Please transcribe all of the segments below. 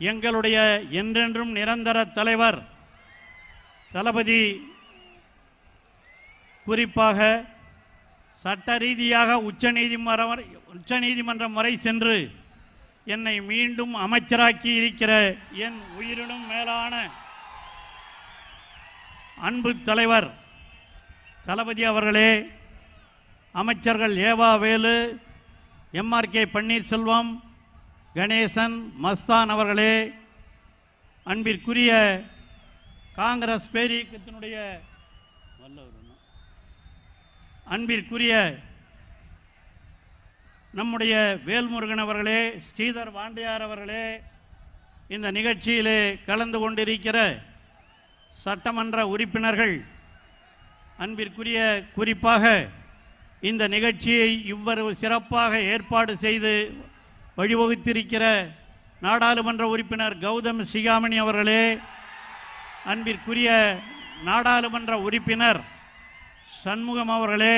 எங்களுடைய என்றென்றும் நிரந்தர தலைவர் தளபதி குறிப்பாக சட்ட ரீதியாக உச்சநீதிமன்றம் வரை உச்சநீதிமன்றம் வரை சென்று என்னை மீண்டும் அமைச்சராக்கி இருக்கிற என் உயிரினும் மேலான அன்பு தலைவர் தளபதி அவர்களே அமைச்சர்கள் E V Velu MRK Panneerselvam Ganesan Masthan அவர்களே அன்பிற்குரிய காங்கிரஸ் பேரியக்கத்தினுடைய அன்பிற்குரிய நம்முடைய வேல்முருகன் அவர்களே ஸ்ரீதர் வாண்டியார் அவர்களே இந்த நிகழ்ச்சியிலே கலந்து கொண்டிருக்கிற சட்டமன்ற உறுப்பினர்கள் அன்பிற்குரிய குறிப்பாக இந்த நிகழ்ச்சியை இவ்வளவு சிறப்பாக ஏற்பாடு செய்து வழிவகுத்திருக்கிற நாடாளுமன்ற உறுப்பினர் கௌதம் சிகாமணி அவர்களே அன்பிற்குரிய நாடாளுமன்ற உறுப்பினர் சண்முகம் அவர்களே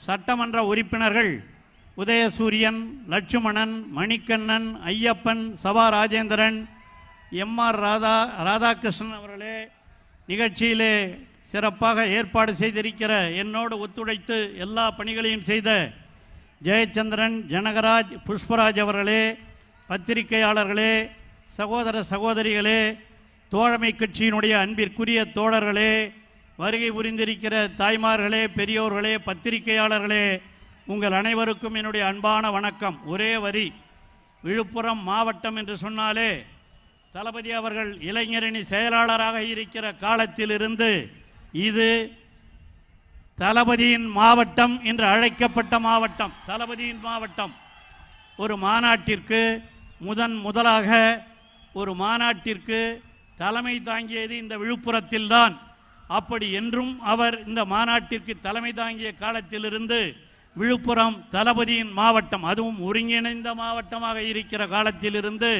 சட்டமன்ற உறுப்பினர்கள் உதயசூரியன் லட்சுமணன் மணிக்கண்ணன் ஐயப்பன் சபா ராஜேந்திரன் எம்ஆர் ராதா ராதாகிருஷ்ணன் அவர்களே நிகழ்ச்சியிலே சிறப்பாக ஏற்பாடு செய்திருக்கிற என்னோடு ஒத்துழைத்து எல்லா பணிகளையும் செய்த ஜெயச்சந்திரன் ஜனகராஜ் புஷ்பராஜ் அவர்களே பத்திரிகையாளர்களே சகோதர சகோதரிகளே தோழமை கட்சியினுடைய அன்பிற்குரிய தோழர்களே வருகை புரிந்திருக்கிற தாய்மார்களே பெரியோர்களே பத்திரிகையாளர்களே உங்கள் அனைவருக்கும் என்னுடைய அன்பான வணக்கம். ஒரே வரி. விழுப்புரம் மாவட்டம் என்று சொன்னாலே தளபதி அவர்கள் இளைஞரணி செயலாளராக இருக்கிற காலத்திலிருந்து இது தளபதியின் மாவட்டம் என்று அழைக்கப்பட்ட மாவட்டம் தளபதியின் மாவட்டம். ஒரு மாநாட்டிற்கு முதன் முதலாக ஒரு மாநாட்டிற்கு தலைமை தாங்கியது இந்த விழுப்புரத்தில்தான் அப்படி என்றும் அவர் இந்த மாநாட்டிற்கு தலைமை தாங்கிய காலத்திலிருந்து விழுப்புரம் தளபதியின் மாவட்டம் அதுவும் ஒருங்கிணைந்த மாவட்டமாக இருக்கிற காலத்திலிருந்து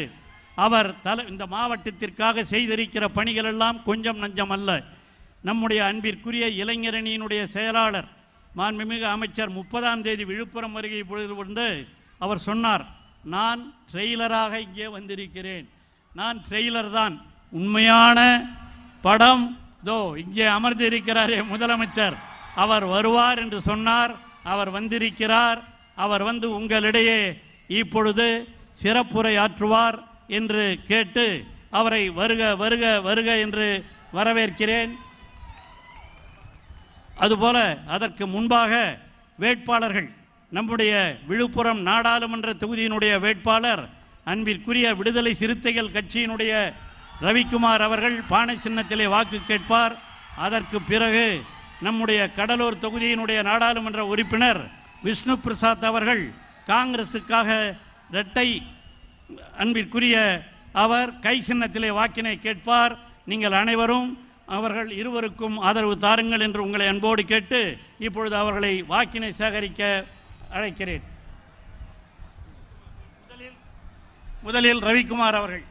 அவர் தல இந்த மாவட்டத்திற்காக செய்திருக்கிற பணிகள் எல்லாம் கொஞ்சம் நஞ்சம் அல்ல. நம்முடைய அன்பிற்குரிய இளைஞரணியினுடைய செயலாளர் மாண்புமிகு அமைச்சர் முப்பதாம் தேதி விழுப்புரம் வருகை பொழுது வந்து அவர் சொன்னார் நான் ட்ரெய்லராக இங்கே வந்திருக்கிறேன். நான் ட்ரெய்லர் தான். உண்மையான படம் தோ இங்கே அமர்ந்திருக்கிறாரே முதலமைச்சர். அவர் வருவார் என்று சொன்னார் அவர் வந்திருக்கிறார் அவர் வந்து உங்களிடையே இப்பொழுது சிறப்புரை ஆற்றுவார் என்று கேட்டு அவரை வருக வருக வருக என்று வரவேற்கிறேன். அதுபோல அதற்கு முன்பாக வேட்பாளர்கள் நம்முடைய விழுப்புரம் நாடாளுமன்ற தொகுதியினுடைய வேட்பாளர் அன்பிற்குரிய விடுதலை சிறுத்தைகள் கட்சியினுடைய ரவிக்குமார் அவர்கள் பானை சின்னத்திலே வாக்கு கேட்பார். அதற்கு பிறகு நம்முடைய கடலூர் தொகுதியினுடைய நாடாளுமன்ற உறுப்பினர் விஷ்ணு பிரசாத் அவர்கள் காங்கிரசுக்காக இரட்டை அன்பிற்குரிய அவர் கை சின்னத்திலே வாக்கினை கேட்பார். நீங்கள் அனைவரும் அவர்கள் இருவருக்கும் ஆதரவு தாருங்கள் என்று உங்களை அன்போடு கேட்டு இப்பொழுது அவர்களை வாக்கினை சேகரிக்க அழைக்கிறேன். முதலில் முதலில் ரவிக்குமார் அவர்கள்.